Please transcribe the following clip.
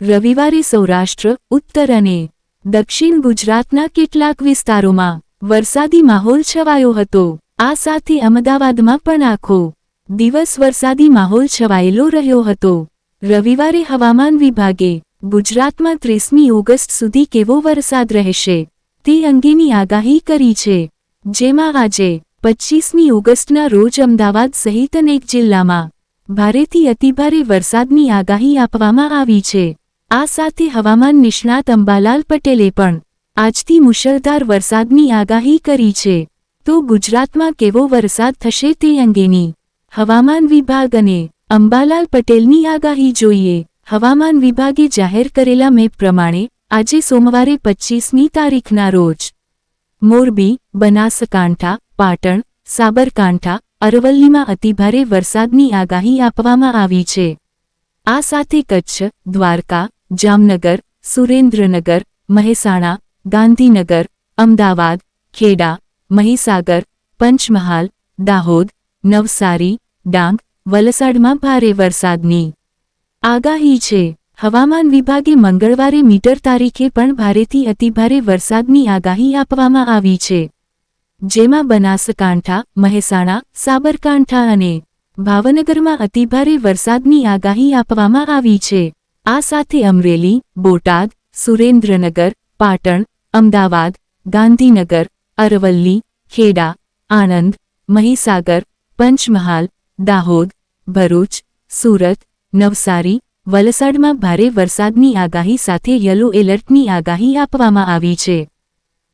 રવિવારે સૌરાષ્ટ્ર, ઉત્તર અને દક્ષિણ ગુજરાતના કેટલાક વિસ્તારોમાં વરસાદી માહોલ છવાયો હતો. આ સાથે અમદાવાદમાં પણ આખો દિવસ વરસાદી માહોલ છવાયેલો રહ્યો હતો. રવિવારે હવામાન વિભાગે ગુજરાતમાં ત્રીસમી ઓગસ્ટ સુધી કેવો વરસાદ રહેશે તે અંગેની આગાહી કરી છે, જેમાં આજે પચ્ચીસમી ઓગસ્ટના રોજ અમદાવાદ સહિત અનેક જિલ્લામાં ભારેથી અતિભારે વરસાદની આગાહી આપવામાં આવી છે. આ સાથે હવામાન નિષ્ણાત અંબાલાલ પટેલે પણ આજથી મુશળધાર વરસાદની આગાહી કરી છે. તો ગુજરાતમાં કેવો વરસાદ થશે તે અંગેની હવામાન વિભાગ અને અંબાલાલ પટેલની આગાહી જોઈએ. હવામાન વિભાગે જાહેર કરેલા મેપ પ્રમાણે આજે સોમવારે પચ્ચીસમી તારીખના રોજ મોરબી, બનાસકાંઠા, પાટણ, સાબરકાંઠા, અરવલ્લીમાં અતિભારે વરસાદની આગાહી આપવામાં આવી છે. આ સાથે કચ્છ, દ્વારકા જામનગર, સુરેન્દ્રનગર, મહેસાણા, ગાંધીનગર, અમદાવાદ, ખેડા, મહીસાગર, પંચમહાલ, દાહોદ, નવસારી, ડાંગ, વલસાડમાં ભારે વરસાદની આગાહી છે. હવામાન વિભાગે મંગળવારે મીટર તારીખે પણ ભારેથી અતિભારે વરસાદની આગાહી આપવામાં આવી છે. જેમાં બનાસકાંઠા, મહેસાણા, સાબરકાંઠા અને ભાવનગરમાં અતિભારે વરસાદની આગાહી આપવામાં આવી છે. આ સાથે અમરેલી, બોટાદ, સુરેન્દ્રનગર, પાટણ, અમદાવાદ, ગાંધીનગર, અરવલ્લી, ખેડા, આણંદ, મહીસાગર, પંચમહાલ, દાહોદ, ભરૂચ, સુરત, નવસારી, વલસાડમાં ભારે વરસાદની આગાહી સાથે યલો એલર્ટની આગાહી આપવામાં આવી છે.